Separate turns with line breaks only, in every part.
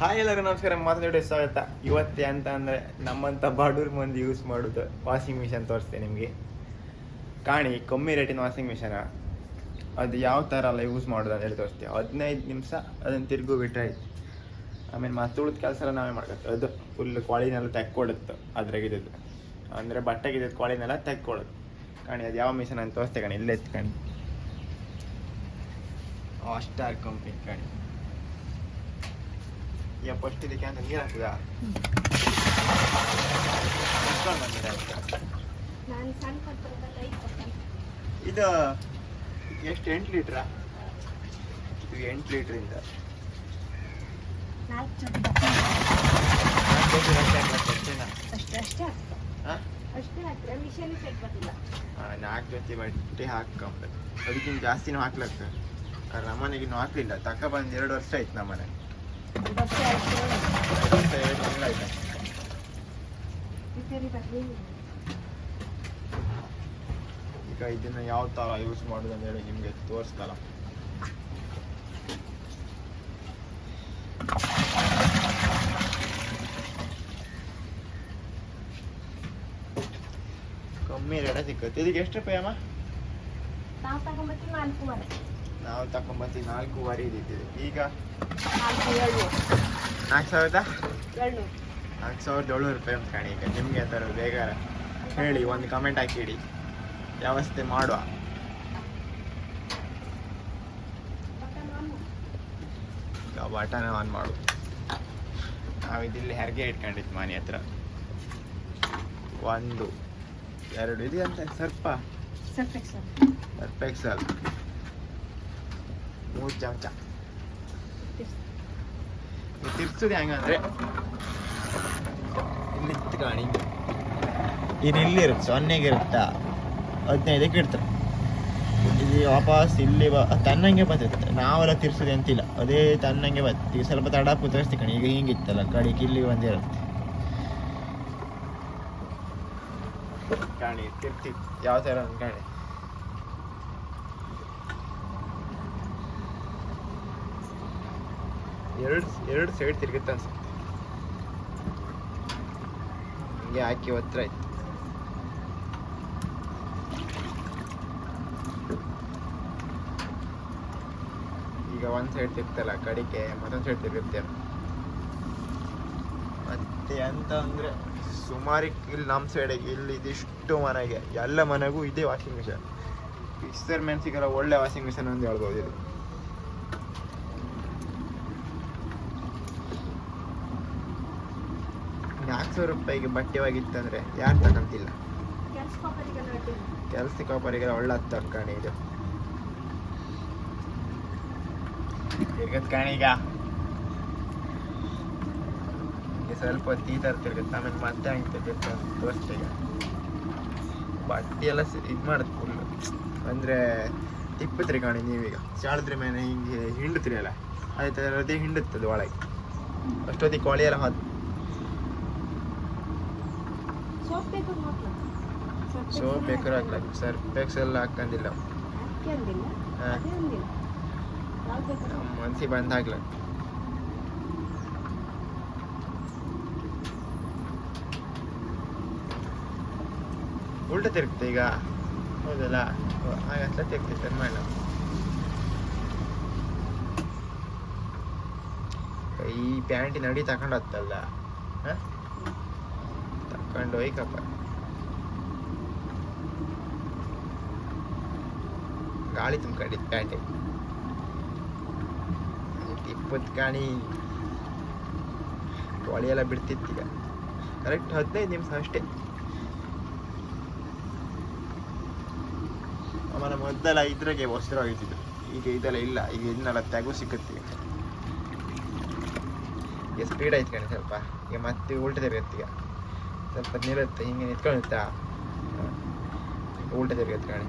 Hi ಎಲ್ಲರೂ ನಮಸ್ಕಾರ ಮಾತಾಡಿ ಸ್ವಾಗತ. ಇವತ್ತೆ ಅಂತ ಅಂದರೆ ನಮ್ಮಂಥ ಬಾಡೂರ್ ಮಂದಿ ಯೂಸ್ ಮಾಡೋದು ವಾಷಿಂಗ್ ಮಿಷನ್ ತೋರಿಸ್ತೀನಿ ನಿಮಗೆ. ಕಾಣಿ, ಕಮ್ಮಿ ರೇಟಿನ ವಾಷಿಂಗ್ ಮಿಷನ ಅದು ಯಾವ ಥರ ಅಲ್ಲ ಯೂಸ್ ಮಾಡೋದು ಅಂತ ಹೇಳಿ ತೋರಿಸ್ತೀವಿ ಹದಿನೈದು ನಿಮಿಷ ಅದನ್ನು ತಿರುಗು ಆಯ್ತು. ಆಮೇಲೆ ಮತ್ತೆ ಉಳಿದ ಕೆಲಸ ನಾವೇ ಮಾಡ್ಕೊತೀವಿ. ಅದು ಫುಲ್ ಕ್ವಾಳಿನೆಲ್ಲ ತೆಕ್ಕೊಡುತ್ತೆ ಅದ್ರಾಗಿದ್ದು ಅಂದರೆ ಬಟ್ಟೆಗಿದ್ದು ಕ್ವಾಳಿನೆಲ್ಲ ತೆಕ್ಕೊಡುತ್ತೆ ಕಾಣಿ, ಅದು ಯಾವ ಮಿಷನ್ ಅಂತ ತೋರಿಸ್ತೇ ಕಾಣಿ, ಇಲ್ಲೇ ಎತ್ಕೊಂಡು ಸ್ಟಾರ್ ಕಂಪ್ನಿ ಕಾಣಿ. ಈಗ ಫಸ್ಟ್ ಇದಕ್ಕೆ ಅಂತ ನೀರು ಹಾಕಿದ? ಇದು ಎಷ್ಟು ಎಂಟು ಲೀಟ್ರಾ ಇದು ಎಂಟು
ಲೀಟ್ರ್ ಇಂದ.
ನಾಲ್ಕು ಜೊತೆ ಬಟ್ಟೆ ಹಾಕೊಂಬೇಕು ಅದಕ್ಕಿಂತ ಜಾಸ್ತಿನೂ ಹಾಕ್ಲಕ್ಕ. ನಮ್ಮನೆಗೆ ಇನ್ನೂ ಹಾಕ್ಲಿಲ್ಲ. ತಕ್ಕ ಬಂದು ಎರಡು ವರ್ಷ ಆಯ್ತು ನಮ್ಮನೆ.
ಬಟ್ಟೆ ಅಷ್ಟೇ
ಎರಡು ವರ್ಷ ಎರಡು ತಿಂಗಳಾಯ್ತು
ರಿಪೇರಿ ಬರ್ಲಿ
ಈಗ ಇದನ್ನ ಯಾವ ಥರ ಯೂಸ್ ಮಾಡೋದು ಅಂತ ಹೇಳಿ ನಿಮಗೆ ತೋರಿಸ್ತಲ್ಲ ಕಮ್ಮಿ ರೇಟ ಸಿಕ್ಕತ್ತೆ ಇದಕ್ಕೆ ಎಷ್ಟು ರೂಪಾಯಿ ಅಮ್ಮ?
ನಾವು ತಗೊಂಬತ್ತೀವಿ ನಾಲ್ಕೂವರೆ.
ನಾವು ತಕೊಂಬತ್ತಿ ನಾಲ್ಕೂವರೆ ಇದ್ದಿದ್ದೇವೆ ಈಗ
ನಾಲ್ಕು
ಸಾವಿರದ? ನಾಲ್ಕು ಸಾವಿರದ ಏಳ್ನೂರು ರೂಪಾಯಿ ಅಂತ ಕಾಣಿ ಈಗ. ನಿಮಗೆ ಥರ ಬೇಗ ಹೇಳಿ ಒಂದು ಕಮೆಂಟ್ ಹಾಕಿಡಿ. ವ್ಯವಸ್ಥೆ ಮಾಡುವ? ಬಟನ್ ಆನ್ ಮಾಡು. ನಾವು ಇದಿಲ್ಲಿ ಹೆರಿಗೆ ಇಟ್ಕೊಂಡಿತ್ತು ಮನೆ ಹತ್ರ. ಒಂದು ಎರಡು ಇದೆಯಂತೆ? ಸರ್ಪ. ಸ್ವಲ್ಪ
ಸ್ವಲ್ಪ ಸರ್
ಸರ್ಪ್ ಎಕ್ಸಲ್ ಮೂರು ಚಮಚ ತಿರ್ಸೋದು ಹೆಂಗಂದ್ರೆ ಇಲ್ಲಿ ಕಾಣಿ ಇದು ಇಲ್ಲಿರುತ್ತೆ ಸೊನ್ನೆಗೆ ಇರುತ್ತಾ ಹದಿನೈದಕ್ಕೆ ಇಡ್ತಾರೆ ಇಲ್ಲಿ ವಾಪಸ್ ಇಲ್ಲಿ ಬ ತನ್ನಂಗೆ ಬಂದಿರುತ್ತೆ ನಾವೆಲ್ಲ ತಿರ್ಸಿದೆ ಅಂತಿಲ್ಲ ಅದೇ ತನ್ನಂಗೆ ಬರ್ತಿ ಈಗ ಸ್ವಲ್ಪ ತಡ ಕುತರಿಸ್ತಿ ಕಣಿ ಈಗ ಹಿಂಗಿತ್ತಲ್ಲ ಕಡೆಗೆ ಇಲ್ಲಿ ಬಂದಿರುತ್ತೆ ಕಾಣಿ ತಿರ್ತಿ ಯಾವ ಥರ ಕಾಣಿ ಎರಡು ಎರಡು ಸೈಡ್ ತಿರುಗುತ್ತೆ ಅನ್ಸುತ್ತೆ. ಹಿಂಗೆ ಹಾಕಿ ಹತ್ರ ಆಯ್ತು. ಈಗ ಒಂದು ಸೈಡ್ ತಿರುತ್ತಲ್ಲ ಕಡಿಕೆ, ಮತ್ತೊಂದು ಸೈಡ್ ತಿರುಗುತ್ತೆ. ಮತ್ತೆ ಎಂತ ಅಂದರೆ ಸುಮಾರಿಗೆ ಇಲ್ಲಿ ನಮ್ಮ ಸೈಡಿಗೆ ಇಲ್ಲಿ ಇದಿಷ್ಟು ಮನೆಗೆ, ಎಲ್ಲ ಮನೆಗೂ ಇದೇ ವಾಷಿಂಗ್ ಮಿಷನ್ ಮಿಕ್ಸರ್ ಮೆನ್ಸಿಗೆಲ್ಲ ಒಳ್ಳೆ ವಾಷಿಂಗ್ ಮಿಷನ್ ಅಂತ ಹೇಳ್ಬೋದು ಇದು ನಾಲ್ಕು ಸಾವಿರ ರೂಪಾಯಿಗೆ ಬಟ್ಟೆ ಒಗಿತ್ತಂದ್ರೆ ಯಾರು ತಗೊಂತಿಲ್ಲ ಕೆಲಸಕ್ಕೆ ಒಬ್ಬರಿಗೆಲ್ಲ ಒಳ್ಳೆ ತಕ್ಕಣಿ ಇದು. ತಿರ್ಗತ್ ಕಾಣಿ ಈಗ? ಸ್ವಲ್ಪ ಹೊತ್ತು ಈ ಥರ ತಿರ್ಗತ್ತೆ ಆಮೇಲೆ ಮತ್ತೆ ಹಂಗೆ ತಿರ್ಗತ್ತೆ ತೋರಿಸ್ತೆ ಈಗ. ಬಟ್ಟೆ ಎಲ್ಲ ಇದು ಮಾಡುತ್ತೆ ಫುಲ್ ಅಂದರೆ ತಿಪ್ಪತ್ರಿ ಕಾಣಿ ನೀವೀಗ. ಚಾಳಿದ್ರೆ ಮೇಲೆ ಹಿಂಗೆ ಹಿಂಡತ್ರಿ ಅಲ್ಲ? ಅದೇ ಥರದೇ ಹಿಂಡುತ್ತದೆ ಒಳಗೆ. ಅಷ್ಟೊತ್ತಿಗೆ ಕೋಳಿ ಎಲ್ಲ ಹೊತ್ತು
ಸೋಪ್ ಬೇಕು ನೋಡ್ಲ
ಸರ್ಫ್ ಬೇಕಾದ್ರೆ ಸರ್ಫೆಕ್ಸ್ ಎಲ್ಲ ಹಾಕಂದಿಲ್ಲ ಮನ್ಸಿಗೆ ಬಂದು ಉಲ್ಟ ತಿರುಗ್ತೆ ಈಗ? ಹೌದಲ್ಲ? ಹಾಗಂತ ತಿರ್ತಿತ್ತು ಮಾಡ ಈ ಪ್ಯಾಂಟಿನ ಅಡಿ ತಗೊಂಡು ಹತ್ತಲ್ಲ. ತಕೊಂಡು ಹೋಯ್ಕಪ್ಪ ಗಾಳಿ ತುಂಬ್ಕೊಂಡಿತ್ತು ಪ್ಯಾಂಟಿಗೆ ಇಪ್ಪತ್ತು ಕಾಣಿ ಹೊಳೆ ಎಲ್ಲ ಬಿಡ್ತಿತ್ತು ಈಗ. ಕರೆಕ್ಟ್ ಹದಿನೈದು ನಿಮಿಷ ಅಷ್ಟೇ. ಅವನ ಮೊದಲ ಇದ್ರಾಗೆ ಹೊಸರಾಗಿದ್ದು ಈಗ ಇದೆಲ್ಲ ಇಲ್ಲ. ಈಗ ಇದನ್ನೆಲ್ಲ ತೆಗೂ ಸಿಕ್ಕುತ್ತೆ. ಈಗ. ಸ್ಪೀಡ್ ಆಯ್ತು ಕಣೆ ಸ್ವಲ್ಪ. ಈಗ ಮತ್ತೆ ಉಲ್ಟದೇ ಈಗ. ಸ್ವಲ್ಪ ನಿಲ್ಲುತ್ತೆ ಹಿಂಗೆ ನಿಂತ್ಕೊಳ್ಳುತ್ತಾ ಉಲ್ಟ ತಿರುಗತ್ತೆ ಗಾಡಿ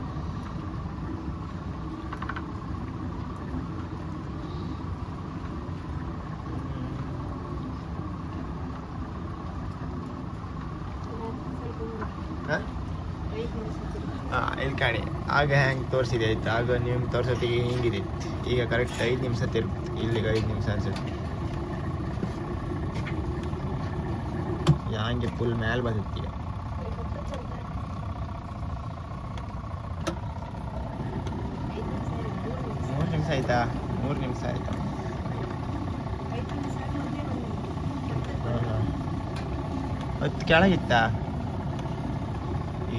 ಇಲ್ಲಿ ಕಾಣಿ. ಆಗ ಹೆಂಗೆ ತೋರಿಸಿದೆ ಆಯ್ತು? ಆಗ ನಿಮ್ಗೆ ತೋರ್ಸತಿ ಹಿಂಗಿದೆ. ಈಗ ಕರೆಕ್ಟ್ ಐದು ನಿಮಿಷ ತಿರುಗುತ್ತೆ ಇಲ್ಲಿಗೆ ಐದು ನಿಮಿಷ ಅನ್ಸುತ್ತೆ. ಹಂಗೆ ಫುಲ್ ಮ್ಯಾಲೆ ಬಂದಿರ್ತೀವಿ ಮೂರು ನಿಮಿಷ ಆಯ್ತಾ? ಮೂರು ನಿಮಿಷ ಆಯ್ತಾ? ಹತ್ತು ಕೆಳಗಿತ್ತಾ?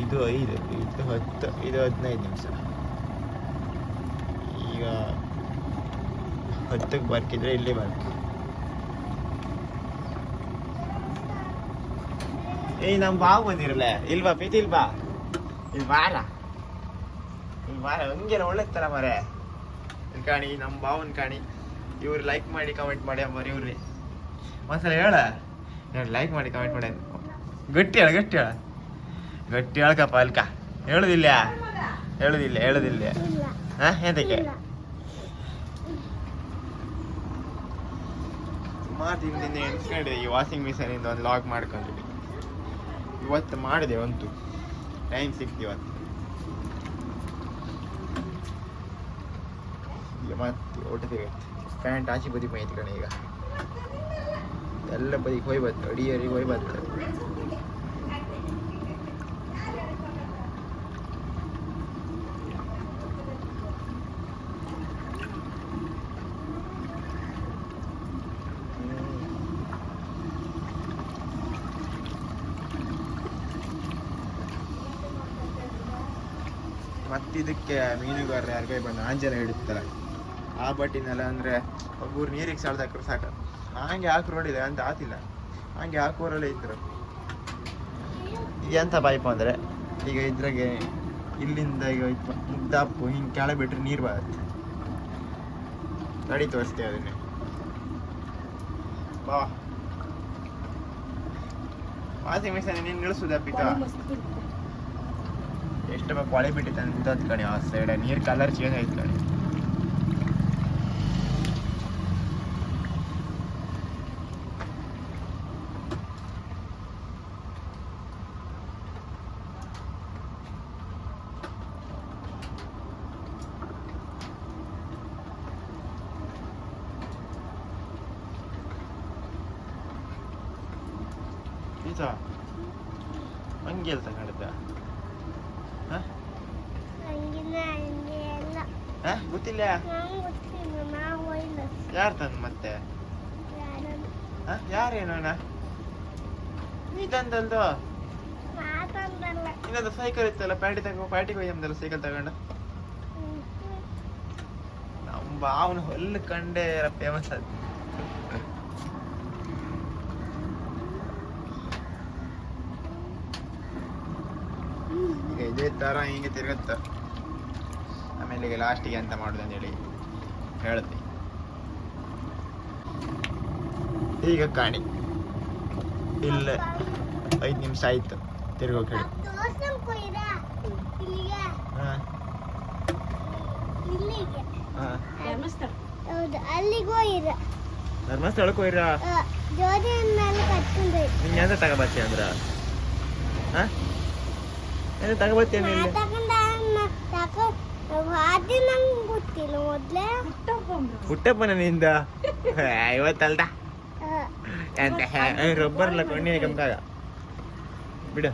ಇದು ಐದು, ಇದು ಹತ್ತು, ಇದು ಹದಿನೈದು ನಿಮಿಷ. ಈಗ ಹತ್ತಕ್ಕೆ ಬರ್ಕಿದ್ರೆ ಇಲ್ಲಿ ಬರ್ಕ. ಏಯ್ ನಮ್ ಬಾವು ಬಂದಿರಲ್ಲ. ಇಲ್ವಾ ಪ್ರೀತಿ, ಇಲ್ವಾ? ಇಲ್ಲಿ ಬಾರ. ಇಲ್ಲಿ ಬಾರ. ಹಂಗೆಲ್ಲ ಒಳ್ಳೆ ತರ ಮರೆ ಕಾಣಿ ನಮ್ಮ ಬಾವನ್ ಕಾಣಿ. ಇವ್ರು ಲೈಕ್ ಮಾಡಿ ಕಮೆಂಟ್ ಮಾಡಿ ಅಮ್ಮ ಇವ್ರಿ ಒಂದ್ಸಲ ಹೇಳ. ಹೇಳಿ ಲೈಕ್ ಮಾಡಿ ಕಮೆಂಟ್ ಮಾಡಿ. ಗಟ್ಟಿ ಹೇಳ ಗಟ್ಟಿ ಹೇಳ. ಗಟ್ಟಿ ಹೇಳಕಪ್ಪ ಅಲ್ಕ ಹೇಳುದಿಲ್ಲ. ಹೇಳುದಿಲ್ಲ ಹೇಳುದಿಲ್ಲ. ಹಾ, ಎಂತಕ್ಕೆ? ಸುಮಾರು ದಿನದಿಂದ ಎಣಿಸ್ಕೊಂಡಿದೆ ಈ ವಾಷಿಂಗ್ ಮಿಷನಿಂದ ಒಂದು ಲಾಗ್ ಮಾಡ್ಕೊಂಡಿದ್ವಿ ಇವತ್ತು ಮಾಡಿದೆ ಒಂದು. ಟೈಮ್ ಸಿಕ್ತು ಇವತ್ತು. ಮತ್ತೆ ಹೊಟ್ಟೆ ಪ್ಯಾಂಟ್ ಆಚೆ ಬದಿ ಮೈತಿ ಕಣ ಈಗ. ಎಲ್ಲ ಬದಿಗೆ ಹೋಯ್ ಬತ್ತು ಅಡಿಯರಿಗೆ ಹೋಯ್ ಬತ್ತು ಮತ್ತಿದಕ್ಕೆ ಮೀನುಗಾರರು, ಯಾರಿಗೆ ಬಂದು ಆಂಜನ ಹಿಡಿತಾರ. ಆ ಬಟ್ಟಿನೆಲ್ಲ ಅಂದ್ರೆ ಒಬ್ಬರು ನೀರಿಗೆ ಸಾಳ್ದಾಕ್ರು ಸಾಕ. ಹಂಗೆ ಯಾಕೆ ನೋಡಿದೆ ಅಂತ ಆತಿಲ್ಲ. ಹಂಗೆ ಹಾಕೋರಲ್ಲೇ ಇದ್ರು. ಈಗ ಎಂತ ಪೈಪ್ ಅಂದ್ರೆ, ಈಗ ಇದ್ರಾಗೆ ಇಲ್ಲಿಂದ ಈಗ ಮುಗ್ದಾಪು, ಹಿಂಗೆ ಕೆಳಗೆ ಬಿಟ್ರೆ ನೀರು ಬರುತ್ತೆ. ನಡಿ ತೋರಿಸ್ತೇವೆ ಅದನ್ನೇ. ಬಾ. ವಾಷಿಂಗ್ ಮಿಷನ್ ನೀನು ನಿಲ್ಲಿಸುದಪ್ಪಿತ ಎಷ್ಟು ಬೇಕು ಕೊಳೆ ಬಿಟ್ಟಿತ್ತು ಅಂತ ಕಣಿ ಆ ಸೈಡ್ ನೀರು ಕಲರ್ ಚೇಂಜ್ ಆಯ್ತು ಕಣಿ ಈತ ಹಂಗೆ ಹೇಳ್ತಾ ಕಣದ
ಹಂಗಿಲ್ಲ ಹಂಗೆ ಎಲ್ಲ
ಹಾ ಗೊತ್ತಿಲ್ಲ? ಯಾರು ತಂದು ಮತ್ತೆ?
ಯಾರನ್ನು?
ಹಾ ಯಾರೇನು ಅಣ್ಣ? ನೀ ತಂದಲ್ದು ಇನ್ನೊಂದು ಸೈಕಲ್ ಇತ್ತಲ್ಲ ಪ್ಯಾಟಿ ತಗೋ ಪ್ಯಾಟಿಗೆ ನಮ್ದಲ್ಲ ಸೈಕಲ್ ತಗೊಂಡು? ನಮ್ಮ ಬಾವನ ಹೊಲ್ಲು ಕಂಡೆ ಫೇಮಸ್ ಅದು ಇದೇ ತರ ಹಿಂಗೆ ತಿರುಗತ್ತ? ಆಮೇಲೆ ಲಾಸ್ಟಿಗೆ ಅಂತ ಮಾಡುದು ಅಂತೇಳಿ ಹೇಳುತ್ತೆ. ಈಗ ಕಾಣಿ. ಇಲ್ಲ ಐದು ನಿಮಿಷ ಆಯ್ತು. ತಿರ್ಗೋ ಕಡೆ
ಹೋಗಿರ
ಧರ್ಮಸ್ಥಳಕ್ಕೆ ಹೋಯ್ರಾ? ನಿಂಗೆ ಎಂತ ತಗೋಬತ್ತಿ ಅಂದ್ರ? ಹಾ? ಎಂತ ತಗೋಬತ್ತಿ
ಅದು ನಂಗೆ ಗೊತ್ತಿಲ್ಲ ಮೊದ್ಲೇ.
ಹುಟ್ಟಪ್ಪನ ನಿಂದ ಇವತ್ತಲ್ದ? ಎಂತ ಇಲ್ಲ ಕಣ್ಣಿನ ಕಮ್ಕಾಗ. ಬಿಡು.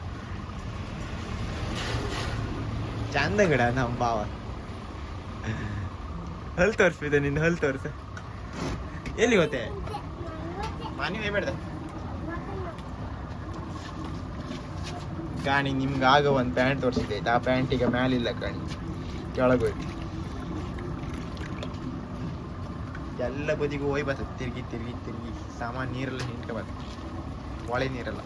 ಚಂದ ಗಿಡ ನಮ್ಮ ಬಾವ ಹಲ್ ತೋರಿಸ್ಬಿದ್ದ ನಿಂದ ಹಲ್ ತೋರ್ಸ. ಎಲ್ಲಿ ಗೊತ್ತೇ? ಮನೆ ಬೇಡ ಕಾಣಿ ನಿಮ್ಗೆ ಆಗ ಒಂದು ಪ್ಯಾಂಟ್ ತೋರಿಸಿದೆ ಆ ಪ್ಯಾಂಟ್ ಈಗ ಮ್ಯಾಲಿಲ್ಲ ಕಾಣಿ. ಕೆಳಗೆ ಹೋಯ್ತು ಎಲ್ಲ ಬದಿಗೂ ಹೋಯ್ ಬರ್ತದೆ ತಿರ್ಗಿ ತಿರ್ಗಿ ತಿರ್ಗಿ. ಸಾಮಾನು ನೀರೆಲ್ಲ ನಿಂತ ಬರ್ತದೆ ಹೊಳೆ ನೀರೆಲ್ಲ.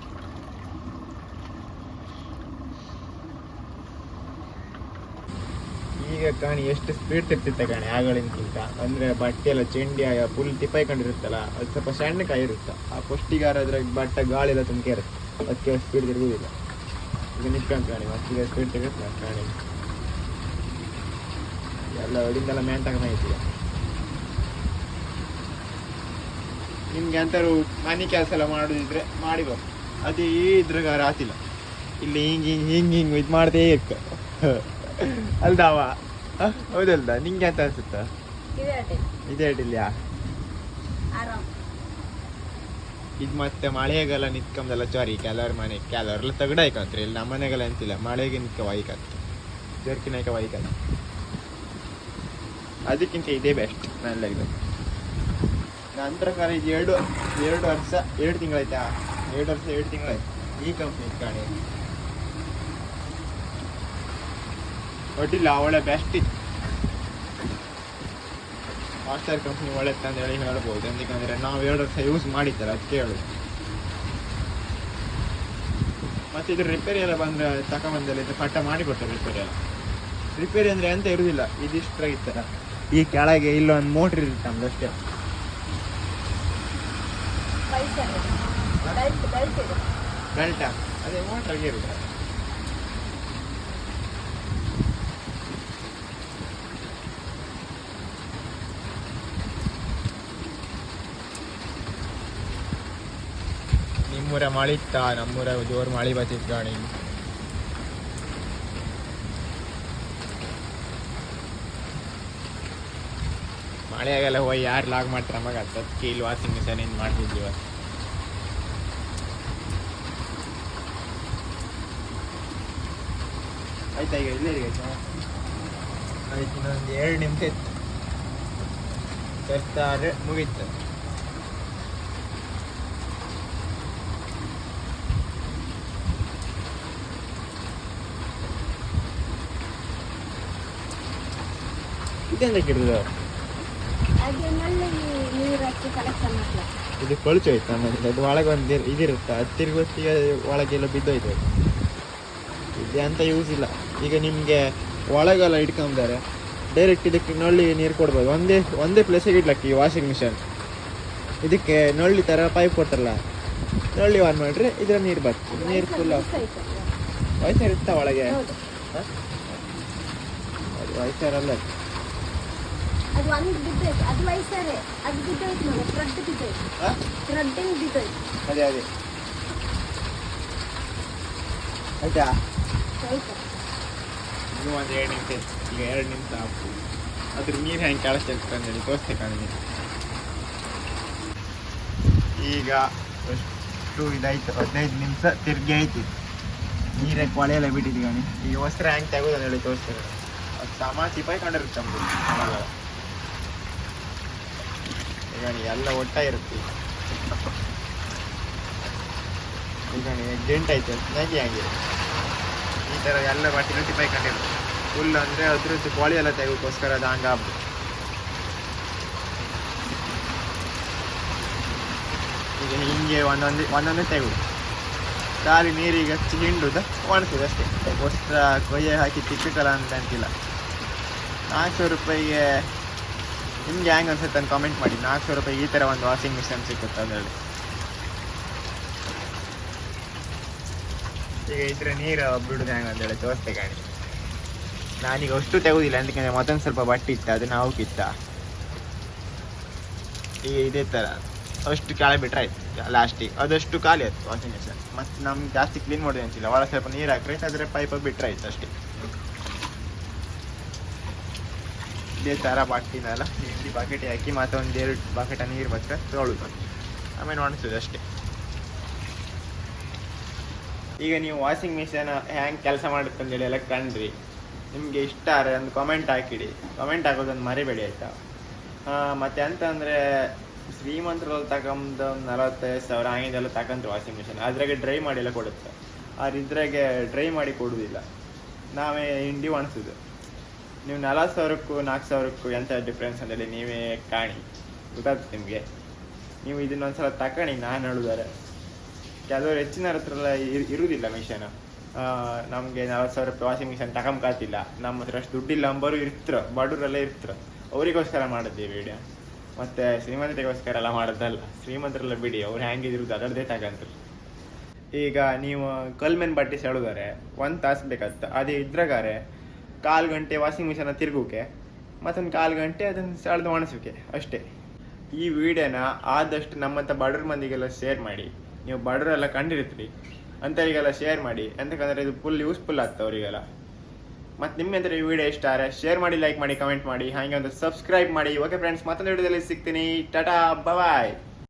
ಈಗ ಕಾಣಿ ಎಷ್ಟು ಸ್ಪೀಡ್ ತಿರ್ತಿತ್ತೆ ಕಾಣಿ ಆಗಳಿಂದ. ಅಂದ್ರೆ ಬಟ್ಟೆ ಎಲ್ಲ ಚೆಂಡಿ ಆಗ ಫುಲ್ ತಿಪ್ಪಾಯ್ಕೊಂಡಿರುತ್ತಲ್ಲ ಅದು ಸ್ವಲ್ಪ ಸಣ್ಣಕಾಯಿ ಇರುತ್ತೆ. ಆ ಪುಷ್ಟಿಗಾರ ಅದ್ರಾಗ ಬಟ್ಟೆ ಗಾಳಿ ಎಲ್ಲ ತುಂಬಿಕೆ ಇರುತ್ತೆ. ಅದಕ್ಕೆ ಸ್ಪೀಡ್ ತಿರುಗುದಿಲ್ಲ ಈಗ ನಿಂತ್ಕೊಂಡು ಕಾಣಿ ಮತ್ತೀಗ ಸ್ಪೀಡ್ ತಿರುಗುತ್ತೆ ಕಾಣಿ. ಎಲ್ಲ ತಗೊಂಡೈತಿ ಈಗ ನಿಮ್ಗೆ ಅಂತಾರು ಮನೆ ಕೆಲಸ ಎಲ್ಲ ಮಾಡೋದಿದ್ರೆ ಮಾಡಿ ಅದು ಇದ್ರಾಗ ರಾತಿಲ್ಲ ಇಲ್ಲಿ. ಹಿಂಗೆ ಹಿಂಗೆ ಹಿಂಗೆ ಹಿಂಗೆ ಇದು ಮಾಡದೇ ಇರ್ಕ. ಅಲ್ದಾವ ಹೌದಲ್ದ? ನಿಂಗೆ ಅಂತ ಅನ್ಸುತ್ತ? ಇದೇ ಅಡ್ಡಿಲ್ಯಾ? ಇದು ಮತ್ತೆ ಮಳೆಗೆಲ್ಲ ನಿಂತ್ಕೊಂಡೆಲ್ಲ ಚಾರಿ ಕೆಲವ್ರ ಮನೆ ಕೆಲವ್ರೆಲ್ಲ ತಗಡ ಇಲ್ಲಿ ನಮ್ಮ ಮನೆಗೆಲ್ಲ ಅಂತಿಲ್ಲ ಮಳೆಗೆ ನಿತ್ಕ ವಾಯ್ಕಂತ ಜರ್ಕಿನಾಯ್ಕ ವೈಕಂತ ಅದಕ್ಕಿಂತ ಇದೇ ಬೆಸ್ಟ್ ನನ್ನ ಲೆಕ್ಕದ ನನ್ನ ಪ್ರಕಾರ ಇದು ಎರಡು ಎರಡು ವರ್ಷ, ಎರಡು ತಿಂಗಳಾಯ್ತಾ? ಎರಡು ವರ್ಷ, ಎರಡು ತಿಂಗಳಾಯ್ತು. ಈ ಕಂಪ್ನಿ ಕಾಣಿ ಒಟ್ಟಿಲ್ಲ ಒಳ್ಳೆ ಬೆಸ್ಟ್ ಇತ್ತು ಮಾಸ್ಟರ್ ಕಂಪ್ನಿ ಒಳ್ಳೆ ಅಂತ ಹೇಳಿ ಹೇಳ್ಬೋದು. ಯಾಕಂದರೆ ನಾವು ಎರಡು ವರ್ಷ ಯೂಸ್ ಮಾಡಿದ್ದಾರೆ ಅದಕ್ಕೆ ಹೇಳು ಮತ್ತೆ ಇದು ರಿಪೇರಿ ಎಲ್ಲ ಬಂದ್ರೆ ಬಂದರೆ ಇದು ಪಟ್ಟ ಮಾಡಿ ಕೊಡ್ತಾರೆ ರಿಪೇರಿ ಎಲ್ಲ. ರಿಪೇರಿ ಅಂದರೆ ಎಂತ ಇರುವುದಿಲ್ಲ ಇದಿಷ್ಟ್ರಾಗಿತ್ತಲ್ಲ ಈ ಕೆಳಗೆ ಇಲ್ಲೊಂದು ಮೋಟ್ರ್ ಇರುತ್ತೆ ನಮ್ದು ಅಷ್ಟೇ
ವಯಸ್ಸಲ್ಲಿ ಬೆಲ್ಟ್ ಬೆಲ್ಟ್ ಇದೆ
ಬೆಲ್ಟ ಅದೇ ಮೋಟ್ರಾಗೆ ಇರುತ್ತೆ ನಿಮ್ಮೂರ ಮಳಿತ್ತ ನಮ್ಮೂರ ಜೋರು ಮಳಿ ಬತ್ತಿತ್ತು ಗಾಣಿ ಮಳೆಯಾಗೆಲ್ಲ ಹೋಗಿ ಯಾರು ಲಾಗ್ ಮಾಡ್ತಾರೆ ಮಗ ಅದಕ್ಕೆ ಇಲ್ಲಿ ವಾಷಿಂಗ್ ಮಿಷನ್ ಏನು ಮಾಡ್ತಿದ್ವಿ ಆಯ್ತಾ ಈಗ ಇಲ್ಲೇ ಆಯ್ತಾ? ಆಯ್ತು ಇನ್ನೊಂದು ಎರಡು ನಿಮಿಷ ಇತ್ತು. ತರ್ತಾರೆ ಮುಗೀತು. ಇದೆಂತ ಹಿಡಿದು
ನೀರು ಕಲೆಕ್ಷನ್
ಇದು ಕೊಳಚು ಆಯ್ತಾ? ನಮ್ಮಲ್ಲಿ ಅದು ಒಳಗೆ ಒಂದು ಇದಿರುತ್ತೆ? ಹತ್ತಿರಿಗೆ ಹೊತ್ತಿಗೆ ಒಳಗೆಲ್ಲ ಬಿದ್ದೋಯ್ತು ಇದು ಅಂತ ಯೂಸ್ ಇಲ್ಲ. ಈಗ ನಿಮಗೆ ಒಳಗೆಲ್ಲ ಇಟ್ಕೊಂತಾರೆ ಡೈರೆಕ್ಟ್ ಇದಕ್ಕೆ ನಳ್ಳಿ ನೀರು ಕೊಡ್ಬೋದು. ಒಂದೇ ಒಂದೇ ಪ್ಲೇಸಿಗೆ ಇಡ್ಲಕ್ಕೆ ಈ ವಾಷಿಂಗ್ ಮಿಷನ್ ಇದಕ್ಕೆ ನಳ್ಳಿ ಥರ ಪೈಪ್ ಕೊಡ್ತಾರಲ್ಲ ನಳ್ಳಿ ಆನ್ ಮಾಡಿದ್ರೆ ಇದರ ನೀರು ಬರ್ತದೆ ನೀರು ಫುಲ್ ವಯಸ್ಸಾರು ಇರುತ್ತಾ ಒಳಗೆ? ಅದು ವಯಸ್ಸಾರಲ್ಲ
ಅದು ಒಂದು ಬಿದ್ದೋಯ್ತು ಅದು ವಯಸ್ಸಾರೆ. ಅದು ಬಿದ್ದೋಯ್ತು ನೋಡಿ ಥ್ರೆಡ್ ಬಿದ್ದೋಯ್ತು ಥ್ರೆಡ್ಡಿಂಗ್ ಬಿದ್ದೋಯ್ತು
ಅದೇ ಅದೇ. ಆಯ್ತಾ?
ಆಯ್ತಾ.
ಇನ್ನೂ ಒಂದು ಎರಡು ನಿಮಿಷ. ಈಗ ಎರಡು ನಿಮಿಷ ಅದ್ರ ನೀರು ಹೆಂಗೆ ಕಳಿಸ್ತಿರ್ತಾರೆ ಅಂತೇಳಿ ತೋರಿಸ್ತೆ ಕಾಣಿದೆ ಈಗ ಎಷ್ಟು ಇದಾಯ್ತು. ಹದಿನೈದು ನಿಮಿಷ ತಿರ್ಗಿ ಆಯ್ತು. ನೀರೇ ಕೊಳೆ ಎಲ್ಲ ಬಿಟ್ಟಿದ್ದೀವಿ ಈಗ ವಸ್ತ್ರ ಹೆಂಗೆ ತೆಗೋದು ಅಂತ ಹೇಳಿ ತೋರಿಸ್ತೇನೆ ಅದು ಸಾಮಾನು ಸಿಪಾಯಿ ಎಲ್ಲ ಒಟ್ಟ ಎಕ್ಸಿಡೆಂಟ್ ಡೆಂಟ್ ಆಯ್ತು ನಗಿ ಹಾಗೆ ಈ ತರ ಎಲ್ಲ ಬಟ್ಟೆ ಸಿಪಾಯಿ ಕಂಡಿರುತ್ತೆ ಫುಲ್ ಅಂದ್ರೆ ಅದ್ರದ್ದು ಬಾಳಿ ಎಲ್ಲ ತೆಗೋಕ್ಕೋಸ್ಕರ ಅದು ಹಂಗೆ ಈಗ ಹಿಂಗೆ ಒಂದೊಂದು, ಒಂದೊಂದೇ ತೆಗೆದು. ಖಾಲಿ ನೀರಿಗೆ ಹಚ್ಚಿ ಹಿಂಡುದು ಒಣಸುದು ಅಷ್ಟೇ. ವಸ್ತ್ರ ಕೊಯ್ಯ ಹಾಕಿ ತಿಕ್ಕಲ್ಲ ಅಂತ ಅಂತಿಲ್ಲ. ನಾಲ್ಕು ಸಾವಿರ ರೂಪಾಯಿಗೆ ನಿಮ್ಗೆ ಹೆಂಗೆ ಅನ್ಸುತ್ತೆ ಅಂತ ಕಾಮೆಂಟ್ ಮಾಡಿ. ನಾಲ್ಕು ಸಾವಿರ ರೂಪಾಯಿ ಈ ಥರ ಒಂದು ವಾಷಿಂಗ್ ಮಿಷನ್ ಸಿಕ್ಕುತ್ತೆ ಅದರಲ್ಲಿ ಈಗ ಇದ್ರ ನೀರು ಬಿಡುದು ಹೆಂಗೆ ಅಂತೇಳಿ ತೋರಿಸ್ತೆ ಕಾಣಿ ನಾನೀಗ ಅಷ್ಟು ತೆಗುದಿಲ್ಲ, ಯಾಕಂದ್ರೆ ಮತ್ತೊಂದು ಸ್ವಲ್ಪ ಬಟ್ಟೆ ಇತ್ತು ಅದು ನಾವು ಕಿತ್ತ ಈಗ ಇದೇ ಥರ ಅಷ್ಟು ಕಾಳೆ ಬಿಟ್ರೆ ಆಯ್ತು ಲಾಸ್ಟಿಗೆ ಅದಷ್ಟು ಖಾಲಿ ಆಯ್ತು ವಾಷಿಂಗ್ ಮಿಷನ್ ಮತ್ತೆ ನಮ್ಗೆ ಜಾಸ್ತಿ ಕ್ಲೀನ್ ಮಾಡೋದು ಅಂತಿಲ್ಲ ಒಳಗೆ ಸ್ವಲ್ಪ ನೀರು ಹಾಕ್ರೆ ಅದ್ರ ಪೈಪ್ ಬಿಟ್ರೆ ಆಯ್ತು ಅಷ್ಟೇ. ಇದೇ ಥರ ಬಾಟಿನೆಲ್ಲ ಹಿಂಡಿ ಬಾಕೆಟ್ ಹಾಕಿ ಮತ್ತೆ ಒಂದು ಎರಡು ಬಾಕೆಟ ನೀರು ಬಚ್ಚ ತೊಳುದು ಆಮೇಲೆ ಒಣಸೋದು ಅಷ್ಟೇ. ಈಗ ನೀವು ವಾಷಿಂಗ್ ಮಿಷನ್ ಹ್ಯಾಂಗೆ ಕೆಲಸ ಮಾಡುತ್ತೆ ಅಂತೇಳಿ ಎಲ್ಲ ಕಂಡ್ರಿ. ನಿಮಗೆ ಇಷ್ಟ ಆದರೆ ಒಂದು ಕಾಮೆಂಟ್ ಹಾಕಿಡಿ. ಕಾಮೆಂಟ್ ಹಾಕೋದೊಂದು ಮರಿಬೇಡಿ ಆಯಿತಾ? ಮತ್ತೆ ಅಂತ ಅಂದ್ರೆ ಶ್ರೀಮಂತರಲ್ಲಿ ತಗೊಂಡು ಒಂದು ನಲವತ್ತೈದು ಸಾವಿರ ಹಂಗಿದೆಲ್ಲ ತಗೊಂಡ್ರು ವಾಷಿಂಗ್ ಮಿಷನ್ ಅದ್ರಾಗೆ ಡ್ರೈ ಮಾಡಿ ಎಲ್ಲ ಕೊಡುತ್ತೆ. ಆದ್ರೆ ಇದ್ರಾಗೆ ಡ್ರೈ ಮಾಡಿ ಕೊಡುವುದಿಲ್ಲ ನಾವೇ ಹಿಂಡಿ ಒಣಸೋದು ನೀವು ನಲವತ್ತು ಸಾವಿರಕ್ಕೂ ನಾಲ್ಕು ಸಾವಿರಕ್ಕೂ ಎಂಥ ಡಿಫ್ರೆನ್ಸ್ ಅಂದರೆ ನೀವೇ ಕಾಣಿ. ಗೊತ್ತಾಗ್ತದೆ ನಿಮಗೆ? ನೀವು ಇದನ್ನೊಂದ್ಸಲ ತಗೊಳ್ಳಿ ನಾನು ಹೇಳುದಾರೆ ಕೆಲವರು ಹೆಚ್ಚಿನ ಹತ್ರ ಎಲ್ಲ ಇರ್- ಇರುವುದಿಲ್ಲ ಮಿಷನ್ ನಮಗೆ ನಲ್ವತ್ತು ಸಾವಿರ ವಾಷಿಂಗ್ ಮಿಷನ್ ತಗೊಂಬಕಾತಿಲ್ಲ ನಮ್ಮ ಹತ್ರ ಅಷ್ಟು ದುಡ್ಡಿಲ್ಲ, ಅಂಬರು ಇರ್ತ್ರ, ಬಡವರೆಲ್ಲ ಇರ್ತ್ರ. ಅವರಿಗೋಸ್ಕರ ಮಾಡಿದ್ದೆ ವಿಡಿಯೋ ಮತ್ತೆ ಶ್ರೀಮಂತರಿಗೋಸ್ಕರ ಎಲ್ಲ ಮಾಡೋದಲ್ಲ ಶ್ರೀಮಂತರೆಲ್ಲ ಬಿಡಿ, ಅವ್ರು ಹೆಂಗಿದಿರುದು ಅದರದ್ದೇ ತಗಂತರು. ಈಗ ನೀವು ಕಲ್ಮೆನ್ ಬಟ್ಟೆ ಹೇಳಿದಾರೆ, ಒಂದು ತಾಸು ಬೇಕಾಗ್ತದೆ ಅದೇ ಇದ್ರಾಗಾರೆ ಕಾಲು ಗಂಟೆ ವಾಷಿಂಗ್ ಮಿಷನ್ ತಿರುಗೋಕೆ, ಮತ್ತೊಂದು ಕಾಲು ಗಂಟೆ ಅದನ್ನು ಸೆಳೆದು ಒಣಸೋಕೆ ಅಷ್ಟೇ. ಈ ವಿಡಿಯೋನ ಆದಷ್ಟು ನಮ್ಮಂಥ ಬಡವ್ರ ಮಂದಿಗೆಲ್ಲ ಶೇರ್ ಮಾಡಿ. ನೀವು ಬಡವರೆಲ್ಲ ಕಂಡಿರ್ತೀರಿ. ಅಂಥವರಿಗೆಲ್ಲ ಶೇರ್ ಮಾಡಿ. ಎಂತಕ್ಕಂದ್ರೆ ಇದು ಫುಲ್ ಯೂಸ್ಫುಲ್ ಆಗ್ತದೆ ಅವರಿಗೆಲ್ಲ. ಮತ್ತು ನಿಮ್ಮ ಹತ್ರ ಈ ವಿಡಿಯೋ ಇಷ್ಟ ಆದರೆ ಶೇರ್ ಮಾಡಿ ಲೈಕ್ ಮಾಡಿ ಕಮೆಂಟ್ ಮಾಡಿ. ಹಾಗೆ ಒಂದು ಸಬ್ಸ್ಕ್ರೈಬ್ ಮಾಡಿ. ಓಕೆ ಫ್ರೆಂಡ್ಸ್ ಮತ್ತೊಂದು ವಿಡಿಯೋದಲ್ಲಿ ಸಿಗ್ತೀನಿ. ಟಾಟಾ ಬಾಯ್